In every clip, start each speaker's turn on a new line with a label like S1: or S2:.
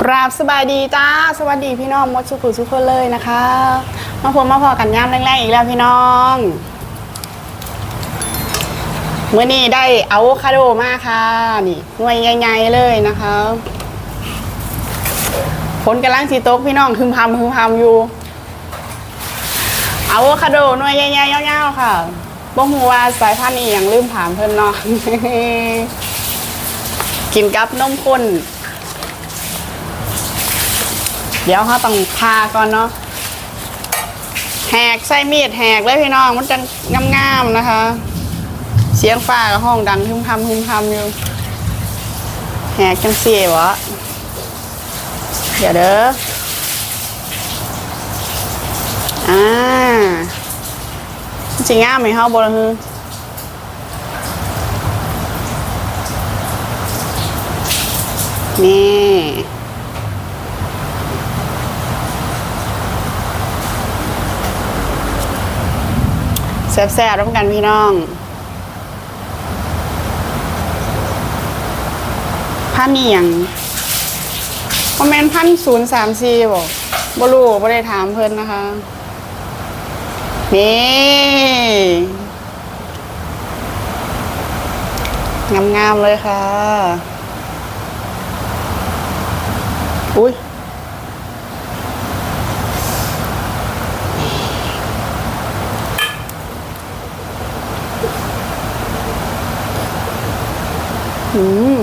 S1: กราบสบายดีจ้า สวัสดีพี่น้องมดสุขุทุกคนเลยนะคะ มาพบมาพอกันย่ามแรกๆอีกแล้วพี่น้องเมื่อนี้ได้อะโวคาโดมาค่ะนี่หน่วยใหญ่ๆเลยนะคะผลกำลังสีตกพี่น้องคึมพำคึมพำอยู่อะโวคาโดหน่วยใหญ่ๆยาวๆค่ะบ่ฮู้ว่าสายพันธุ์นี้ยังลืมถามเพิ่นเนาะกินกับนมข้น เดี๋ยวเขาต้องพาก่อนเนาะแหกใส่มีดแหกเลยพี่น้องมันจะงามๆนะคะ เสียงฟ้ากับห้องดังทุ่มทำทุ่มทำอยู่แหกจังเสียวะเดี๋ยวเด้ออ่าจริงงามไหมเขาบอลฮือนี่ แซ่บๆร่วมกันพี่น้องพันนี่ยังคอมเมนต์พันศูนย์สามสี่บอกบรูบ่ได้ถามเพิ่นนะคะ นี่งามๆเลยค่ะ อุ้ย อืม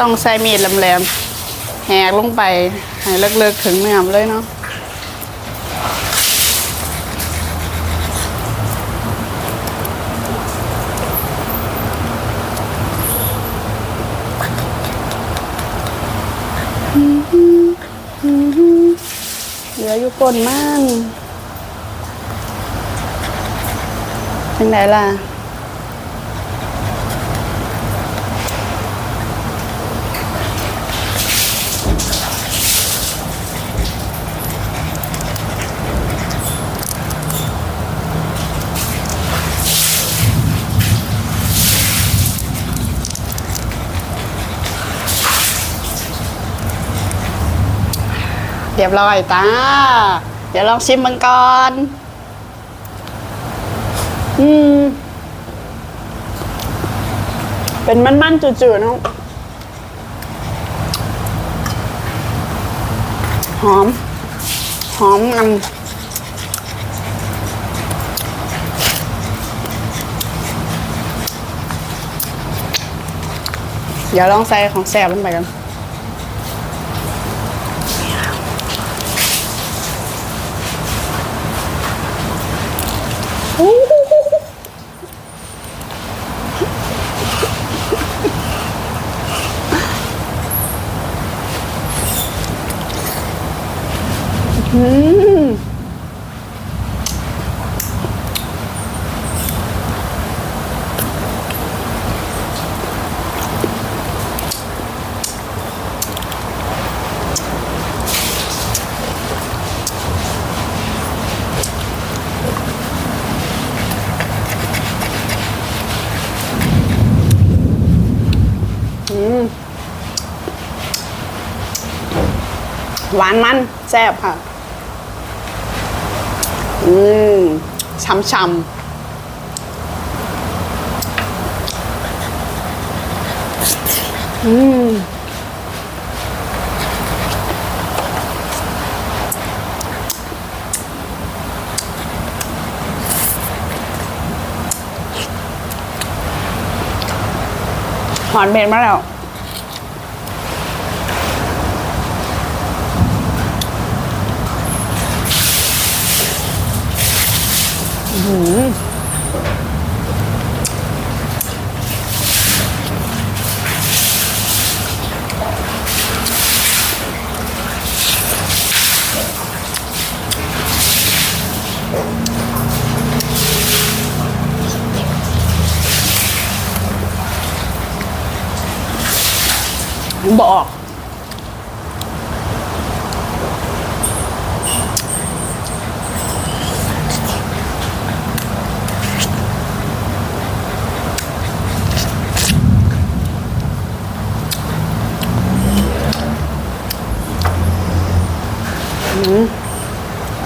S1: ต้องใส่มีดแหลมๆแหกลงไปให้เลิกๆถึงเนื้อมเลยเนาะเหลืออยู่ ปวดมันเป็นไหนล่ะ เรียบร้อยตาเดี๋ยวลองชิมมันก่อน อืม เป็นมันๆจืดๆเนาะหอม หอมมันเดี๋ยวลองใส่ของแซ่บลงไปกัน อืมอืม หวานมันแซ่บค่ะ อืมช่ำช่ำอืมหอนเบ็ดมาแล้ว บอ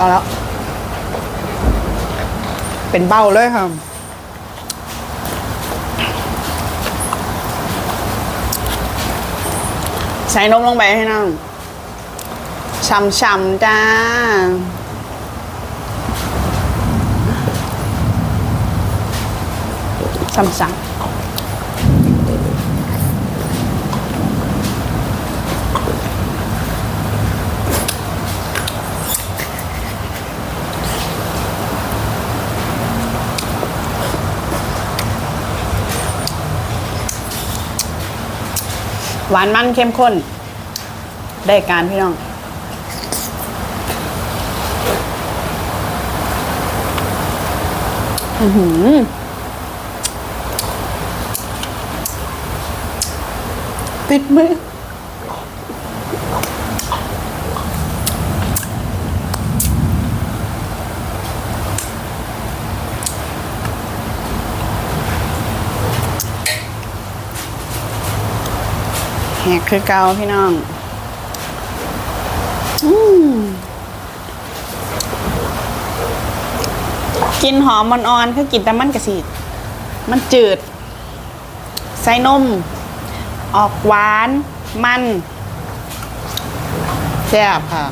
S1: เอาแล้ว เป็นเบ้าเลยค่ะใส่นมลงไปให้น้องช่ำๆจ้าช่ำๆ หวานมันเข้มข้น ได้การพี่น้อง อือหือติดมือ หกคือเกาพี่น้องอืมกินหอมมันอ่อนๆคือกินแต่มันกระสีมันจืด ใส่นม ออกหวาน มันแซ่บค่ะ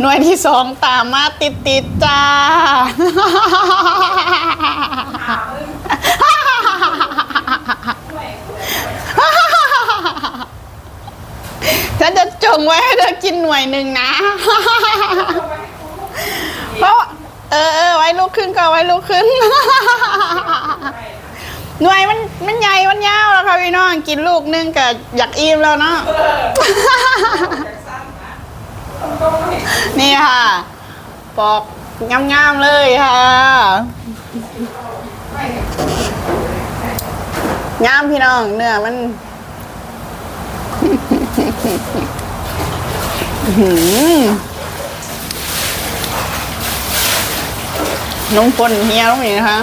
S1: หน่วยที่สองตามมาติดติดๆจ้า ฉันจะจงไว้ให้เธอกินหน่วยหนึ่งนะ เพราะเออเออไว้ลูกขึ้นก็ไว้ลูกขึ้น หน่วยมันมันใหญ่มันยาวแล้วค่ะพี่น้องกินลูกนึงก็อยากอิ่มแล้วเนาะนี่ค่ะ ปอกงามๆเลยค่ะ งามพี่น้อง เนื้อมันนมข้นเฮียลงอย่างนี้นะคะ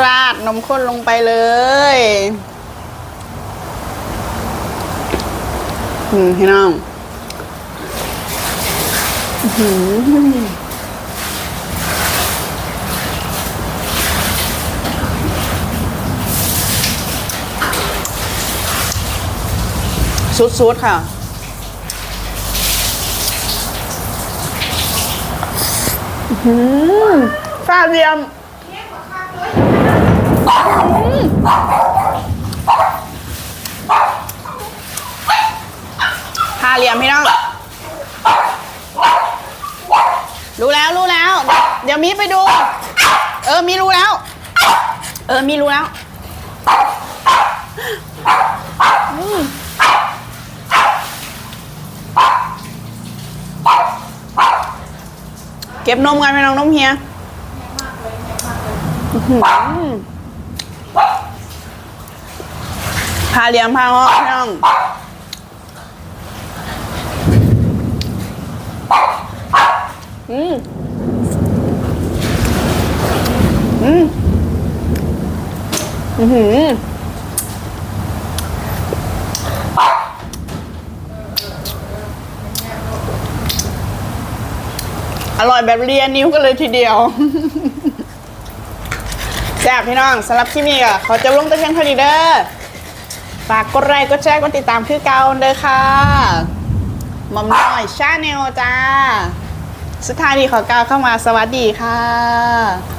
S1: ราดนมข้นลงไปเลยพี่น้อง อือหือ สุดๆค่ะ อืมฟาเรียมฟาเรียมพี่น้อง รู้แล้วรู้แล้ว เดี๋ยวมีไปดู เออมีรู้แล้ว เออมีรู้แล้วอืมเก็บนมกันพี่น้องนมเฮียพาเลี้ยงพาเงาะพี่น้องอืมอืมอือ อร่อยแบบเรียนนิ้วกันเลยทีเดียวแซ่บพี่น้องสำหรับคลิปนี้ก็ขอจบลงตะเพียงเท่านี้เด้อฝากกดไลค์กดแชร์กดติดตามคือเก่าเด้อค่ะหมอมน้อยชาแนลจ้า สุดท้ายนี้ขอกล่าวเข้ามาสวัสดีค่ะ